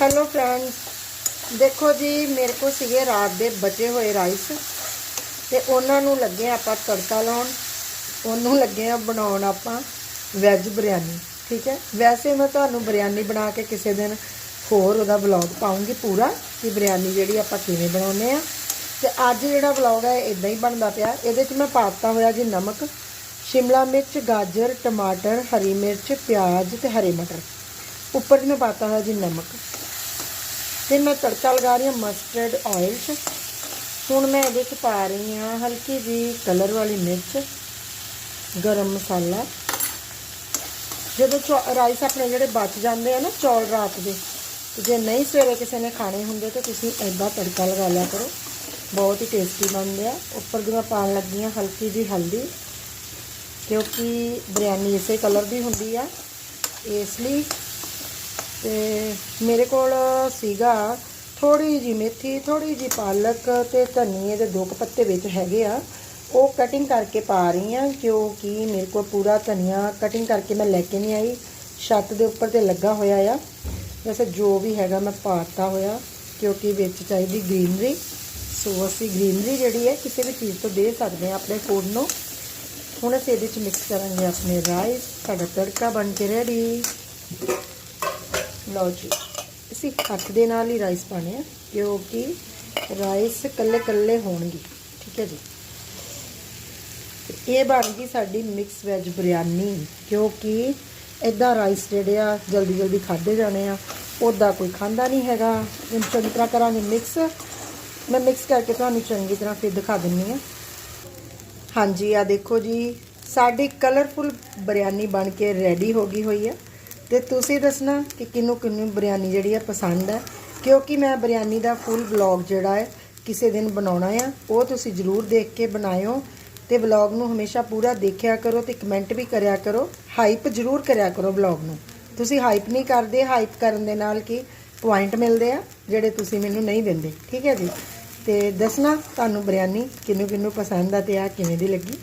Hello friends ਦੇਖੋ ਜੀ, ਮੇਰੇ ਕੋਲ ਸੀਗੇ ਰਾਤ ਦੇ ਬਚੇ ਹੋਏ ਰਾਈਸ ਤੇ ਉਹਨਾਂ ਨੂੰ ਲੱਗੇ ਆਪਾਂ ਤੜਕਾ ਲਾਉਣ। ਉਹਨੂੰ ਲੱਗੇ ਆ ਬਣਾਉਣ ਆਪਾਂ ਵੈਜ ਬਿਰਿਆਨੀ ਠੀਕ ਹੈ? ਵੈਸੇ ਮੈਂ ਤੁਹਾਨੂੰ ਬਿਰਿਆਨੀ ਬਣਾ ਕੇ ਕਿਸੇ ਦਿਨ ਹੋਰ ਉਹਦਾ ਵਲੌਗ ਪਾਉਂਗੀ ਪੂਰਾ ਕਿ ਬਿਰਿਆਨੀ ਜਿਹੜੀ ਆਪਾਂ ਕਿਵੇਂ ਬਣਾਉਂਦੇ ਆ ਤੇ ਅੱਜ ਜਿਹੜਾ ਵਲੌਗ ਹੈ ਇਦਾਂ ਹੀ ਬਣਦਾ ਪਿਆ। ਇਹਦੇ 'ਚ ਮੈਂ ਪਾਤਾ ਹੋਇਆ ਜੀ ਨਮਕ, ਸ਼ਿਮਲਾ ਮਿਰਚ, ਗਾਜਰ, ਟਮਾਟਰ, ਹਰੀ ਮਿਰਚ, ਪਿਆਜ਼ ਤੇ ਹਰੇ ਮਟਰ। ਉੱਪਰ 'ਚ ਮੈਂ ਪਾਤਾ ਹੋਇਆ ਜੀ ਨਮਕ। ਤੇ ਮੈਂ ਤੜਕਾ ਲਗਾ ਰਹੀ ਹਾਂ ਮਸਟਰਡ ਆਇਲ 'ਚ। ਹੁਣ ਮੈਂ ਇਹਦੇ 'ਚ ਪਾ ਰਹੀ ਹਾਂ ਹਲਕੀ ਜੀ ਕਲਰ ਵਾਲੀ ਮਿਰਚ, ਗਰਮ ਮਸਾਲਾ। ਜਦੋਂ ਚੌ- ਰਾਈਸ ਆਪਣੇ ਜਿਹੜੇ ਬਚ ਜਾਂਦੇ ਆ ਨਾ ਚੌਲ ਰਾਤ ਦੇ ਜੇ ਨਹੀਂ ਸਵੇਰੇ ਕਿਸੇ ਨੇ ਖਾਣੇ ਹੁੰਦੇ ਤਾਂ ਤੁਸੀਂ ਐਦਾਂ ਤੜਕਾ ਲਗਾ ਲਿਆ ਕਰੋ। ਬਹੁਤ ਹੀ ਟੇਸਟੀ ਬਣਦੇ ਆ। ਉੱਪਰ ਦੀ ਮੈਂ ਪਾਉਣ ਲੱਗੀ ਹਾਂ ਹਲਕੀ ਜੀ ਹਲਦੀ, ਕਿਉਂਕਿ ਬਿਰਿਆਨੀ ਇਸੇ ਕਲਰ ਦੀ ਹੁੰਦੀ ਆ। ਇਸ ਲਈ ਤੇ ਮੇਰੇ ਕੋਲ ਸੀਗਾ ਥੋੜੀ ਜੀ ਮੇਥੀ ਥੋੜੀ ਜੀ ਪਾਲਕ ਤੇ ਧਨੀਏ ਦੇ ਦੋ ਪੱਤੇ ਵਿੱਚ ਹੈਗੇ ਆ। ਉਹ ਕਟਿੰਗ ਕਰਕੇ ਪਾ ਰਹੀ ਆ, ਕਿਉਂਕਿ ਮੇਰੇ ਕੋਲ ਪੂਰਾ ਧਨੀਆ ਕਟਿੰਗ ਕਰਕੇ ਮੈਂ ਲੈ ਕੇ ਨਹੀਂ ਆਈ। ਛੱਤ ਦੇ ਉੱਪਰ ਤੇ ਲੱਗਾ ਹੋਇਆ ਆ। ਵੈਸੇ ਜੋ ਵੀ ਹੈਗਾ ਮੈਂ ਪਾਤਾ ਹੋਇਆ, ਕਿਉਂਕਿ ਵਿੱਚ ਚਾਹੀਦੀ ਗ੍ਰੀਨਰੀ ਸੋ ਅਸੀਂ ਗ੍ਰੀਨਰੀ ਜਿਹੜੀ ਹੈ ਕਿਸੇ ਵੀ ਚੀਜ਼ ਤੋਂ ਦੇ ਸਕਦੇ ਆ ਆਪਣੇ ਫੂਡ ਨੂੰ। ਹੁਣ ਅਸੀਂ ਇਹਦੇ ਵਿੱਚ ਮਿਕਸ ਕਰਾਂਗੇ ਆਪਣੇ ਰਾਈਸ ਸਾਡਾ ਤੜਕਾ ਬਣ ਕੇ ਰੈਡੀ ਲਓ ਜੀ, ਅਸੀਂ ਹੱਥ ਦੇ ਨਾਲ ਹੀ ਰਾਈਸ ਪਾਣੇ ਆ, ਕਿਉਂਕਿ ਰਾਈਸ ਕੱਲੇ ਕੱਲੇ ਹੋਣਗੇ, ਠੀਕ ਹੈ ਜੀ। ਇਹ ਬਣ ਗਈ ਸਾਡੀ ਮਿਕਸ ਵੈਜ ਬਿਰਿਆਨੀ ਕਿਉਂਕਿ ਇਦਾਂ ਰਾਈਸ ਜਿਹੜੇ ਆ, ਜਲਦੀ ਜਲਦੀ ਖਾਦੇ ਜਾਣੇ ਆ ਉਹਦਾ ਕੋਈ ਖਾਂਦਾ ਨਹੀਂ ਹੈਗਾ। ਹੁਣ ਚੰਗੀ ਤਰ੍ਹਾਂ ਕਰਾਂਗੇ ਮਿਕਸ ਮੈਂ ਮਿਕਸ ਕਰਕੇ ਤੁਹਾਨੂੰ ਚੰਗੀ ਤਰ੍ਹਾਂ ਫਿਰ ਦਿਖਾ ਦਿੰਨੀ ਆ। ਹਾਂਜੀ ਆ ਦੇਖੋ ਜੀ, ਸਾਡੀ ਕਲਰਫੁਲ ਬਿਰਿਆਨੀ ਬਣ ਕੇ ਰੈਡੀ ਹੋ ਗਈ ਹੋਈ ਆ। ਤੇ ਤੁਸੀਂ ਦੱਸਣਾ ਕਿ ਕਿੰਨੂੰ ਕਿੰਨੂੰ ਬਿਰਿਆਨੀ ਜਿਹੜੀ ਆ ਪਸੰਦ ਹੈ ਕਿਉਂਕਿ ਮੈਂ ਬਿਰਿਆਨੀ ਦਾ ਫੁੱਲ ਵਲੌਗ ਜਿਹੜਾ ਹੈ, ਕਿਸੇ ਦਿਨ ਬਣਾਉਣਾ ਆ, ਉਹ ਤੁਸੀਂ ਜ਼ਰੂਰ ਦੇਖ ਕੇ ਬਣਾਇਓ ਤੇ ਵਲੌਗ ਨੂੰ ਹਮੇਸ਼ਾ ਪੂਰਾ ਦੇਖਿਆ ਕਰੋ ਤੇ ਕਮੈਂਟ ਵੀ ਕਰਿਆ ਕਰੋ ਹਾਈਪ ਜ਼ਰੂਰ ਕਰਿਆ ਕਰੋ ਵਲੌਗ ਨੂੰ। ਤੁਸੀਂ ਹਾਈਪ ਨਹੀਂ ਕਰਦੇ ਹਾਈਪ ਕਰਨ ਦੇ ਨਾਲ ਕੀ ਪੁਆਇੰਟ ਮਿਲਦੇ ਆ, ਜਿਹੜੇ ਤੁਸੀਂ ਮੈਨੂੰ ਨਹੀਂ ਦਿੰਦੇ। ਠੀਕ ਹੈ ਜੀ? ਤੇ ਦੱਸਣਾ ਤੁਹਾਨੂੰ ਬਿਰਿਆਨੀ ਕਿੰਨੂੰ ਕਿੰਨੂੰ ਪਸੰਦ ਆ ਤੇ ਆ ਕਿਵੇਂ ਦੀ ਲੱਗੀ?